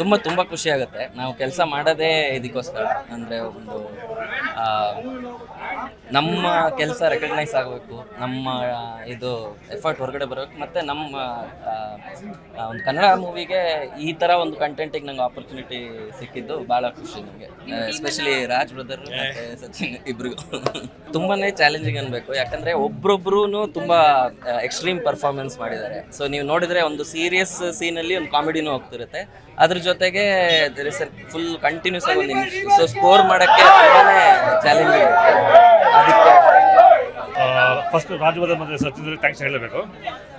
ತುಂಬ ತುಂಬ ಖುಷಿ ಆಗುತ್ತೆ. ನಾವು ಕೆಲಸ ಮಾಡೋದೇ ಇದಕ್ಕೋಸ್ಕರ. ಅಂದರೆ ಒಂದು ಆ, ನಮ್ಮ ಕೆಲಸ ರೆಕಗ್ನೈಸ್ ಆಗಬೇಕು ನಮ್ಮ ಇದು ಎಫರ್ಟ್ ಹೊರಗಡೆ ಬರಬೇಕು ಮತ್ತು ನಮ್ಮ ಒಂದು ಕನ್ನಡ ಮೂವಿಗೆ ಈ ಥರ ಒಂದು ಕಂಟೆಂಟಿಗೆ ನಂಗೆ ಆಪರ್ಚುನಿಟಿ ಸಿಕ್ಕಿದ್ದು ಭಾಳ ಖುಷಿ ನನಗೆ ಎಸ್ಪೆಷಲಿ ರಾಜ್ ಬ್ರದರ್ ಮತ್ತು ಸಚಿನ್ ಇಬ್ರಿಗೂ ತುಂಬಾ ಚಾಲೆಂಜಿಂಗ್ ಅನ್ಬೇಕು. ಯಾಕಂದರೆ ಒಬ್ರೊಬ್ರು ತುಂಬ ಎಕ್ಸ್ಟ್ರೀಮ್ ಪರ್ಫಾರ್ಮೆನ್ಸ್ ಮಾಡಿದ್ದಾರೆ. ಸೊ ನೀವು ನೋಡಿದರೆ ಒಂದು ಸೀರಿಯಸ್ ಸೀನಲ್ಲಿ ಒಂದು ಕಾಮಿಡಿನೂ ಹೋಗ್ತಿರುತ್ತೆ. ಅದ್ರ ಜೊತೆಗೆ ಫುಲ್ ಕಂಟಿನ್ಯೂಸ್ ಆಗಿ ಒಂದು ಸೊ ಸ್ಕೋರ್ ಮಾಡೋಕ್ಕೆ ಚಾಲೆಂಜ್ ಚಾಲೆಂಜಿಂಗ್ ಅದಕ್ಕೆ ಫಸ್ಟ್ ರಾಜವರ್ಧನ್ ಮತ್ತು ಸಚಿನ್ ಥ್ಯಾಂಕ್ಸ್ ಹೇಳಬೇಕು.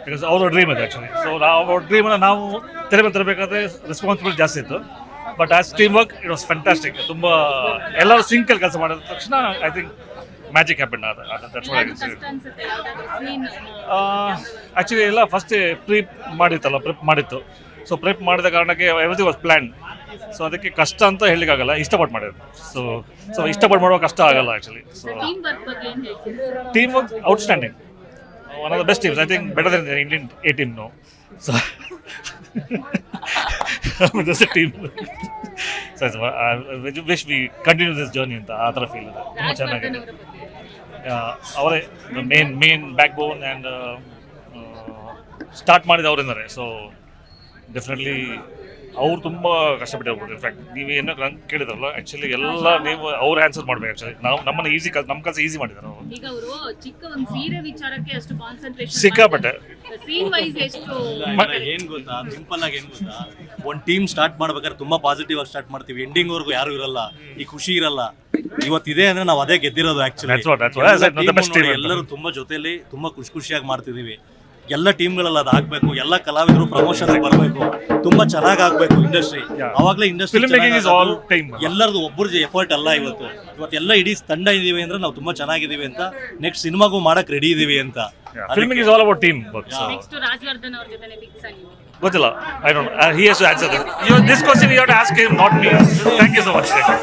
ಬಿಕಾಸ್ ಅವರ ಡ್ರೀಮ್ ಇದೆ ಆ್ಯಕ್ಚುಲಿ ಸೊ ನಾವು ಅವ್ರ ಡ್ರೀಮನ್ನು ನಾವು ತೆರೆ ತರಬೇಕಾದ್ರೆ ರೆಸ್ಪಾನ್ಸಿಬಿಲಿಟಿ ಜಾಸ್ತಿ ಇತ್ತು. But as team work it was fantastic ತುಂಬ ಎಲ್ಲರೂ ಸಿಂಕಲ್ ಕೆಲಸ ಮಾಡಿದ ತಕ್ಷಣ I think magic happen actually ಎಲ್ಲ ಫಸ್ಟ್ ಪ್ರೀ ಮಾಡಿತ್ತಲ್ಲ ಪ್ರಿಪ್ ಮಾಡಿತ್ತು. ಸೊ ಪ್ರಿಪ್ ಮಾಡಿದ ಕಾರಣಕ್ಕೆ ಎವ್ರಿಥಿಂಗ್ ವಾಸ್ ಪ್ಲ್ಯಾನ್ ಸೊ ಅದಕ್ಕೆ ಕಷ್ಟ ಅಂತ ಹೇಳಲಿಕ್ಕಾಗಲ್ಲ ಇಷ್ಟಪಟ್ಟು ಮಾಡಿದ್ರು ಸೊ ಸೊ ಇಷ್ಟಪಟ್ಟು ಮಾಡುವ ಕಷ್ಟ ಆಗಲ್ಲ ಆ್ಯಕ್ಚುಲಿ ಸೊ ಟೀಮ್ ವರ್ಕ್ ಬಗ್ಗೆ one of the best teams I think better best Indian a team so the Indian we continue now. Journey ಅಂತ ಆ ಥರ ಫೀಲ್ ಇದೆ. ತುಂಬ ಚೆನ್ನಾಗಿದೆ. ಅವರೇ main main backbone and start ಮಾಡಿದ ಅವರಿಂದಾರೆ ಸೊ ಡೆಫಿನೆಟ್ಲಿ ಅವ್ರು ತುಂಬ ಕಷ್ಟಪಟ್ಟಿರ್ಬೋದು ಇನ್ಫ್ಯಾಕ್ಟ್ ನೀವು ಏನೋ ನಂಗೆ ಕೇಳಿದ್ರಲ್ಲ ಆ್ಯಕ್ಚುಲಿ ಎಲ್ಲ ನೀವು ಅವ್ರು ಆನ್ಸರ್ ಮಾಡ್ಬೇಕು ಆ್ಯಕ್ಚುಲಿ ನಾವು ನಮ್ಮನ್ನ ಈಸಿ ಕಲ್ ನಮ್ಮ ಕೆಲಸ ಈಸಿ ಮಾಡಿದ್ದಾರೆ ಅವರು. ಈಗ ಅವರು ಚಿಕ್ಕ ಒಂದು ಸೀರೆ ವಿಚಾರಕ್ಕೆ ಅಷ್ಟು ಕಾನ್ಸಂಟ್ರೇಷನ್ ಸಿಕ್ಕಾಪಟ್ಟೆ. ಸೀನ್ ವೈಸ್ ಎಷ್ಟು ಏನ್ ಗೊತ್ತಾ? ಸಿಂಪಲ್ ಆಗಿ ಏನ್ ಗೊತ್ತಾ? ಒಂದ್ ಟೀಮ್ ಸ್ಟಾರ್ಟ್ ಮಾಡ್ಬೇಕಾದ್ರೆ ತುಂಬಾ ಪಾಸಿಟಿವ್ ಆಗಿ ಸ್ಟಾರ್ಟ್ ಮಾಡ್ತೀವಿ. ಎಂಡಿಂಗ್ ವರ್ಗು ಯಾರು ಇರಲ್ಲ. ಈ ಖುಷಿ ಇರಲ್ಲ. ಇವತ್ತಿದೆ ಅಂದ್ರೆ ನಾವು ಅದೇ ಗೆದ್ದಿರೋದು ಆಕ್ಚುಲಿ. ಎಲ್ಲರೂ ತುಂಬಾ ಜೊತೆಲಿ ತುಂಬಾ ಖುಷಿ ಖುಷಿಯಾಗಿ ಮಾಡ್ತಿದೀವಿ. ಎಲ್ಲ ಟೀಮ್ಗಳಲ್ಲಿ ಅದು ಆಗ್ಬೇಕು ಎಲ್ಲ ಕಲಾವಿದರು ಪ್ರಮೋಷನ್ ಬರಬೇಕು ತುಂಬಾ ಚೆನ್ನಾಗಿ ಆಗ್ಬೇಕು ಇಂಡಸ್ಟ್ರಿ. ಅವಾಗಲೇ ಇಂಡಸ್ಟ್ರಿ. ಎಲ್ಲರದು ಒಬ್ಬರ ಎಫರ್ಟ್ ಅಲ್ಲ ಇವತ್ತು. ಇವತ್ತು ಎಲ್ಲ ಇಡೀ ತಂಡ ಇದೀವಿ ಅಂದ್ರೆ ನಾವು ತುಂಬಾ ಚೆನ್ನಾಗಿದೀವಿ ಅಂತ ನೆಕ್ಸ್ಟ್ ಸಿನಿಮಾಗೂ ಮಾಡಕ್ ರೆಡಿ ಇದೀವಿ ಅಂತ. Filming is all about team next Rajavardhan ಅವ್ರ ಜೊತೆ ಫಿಕ್ಸ್ ಆಗಿ ಗೊತ್ತಿಲ್ಲ. I don't he has to answer this question you have to ask him not me thank you so much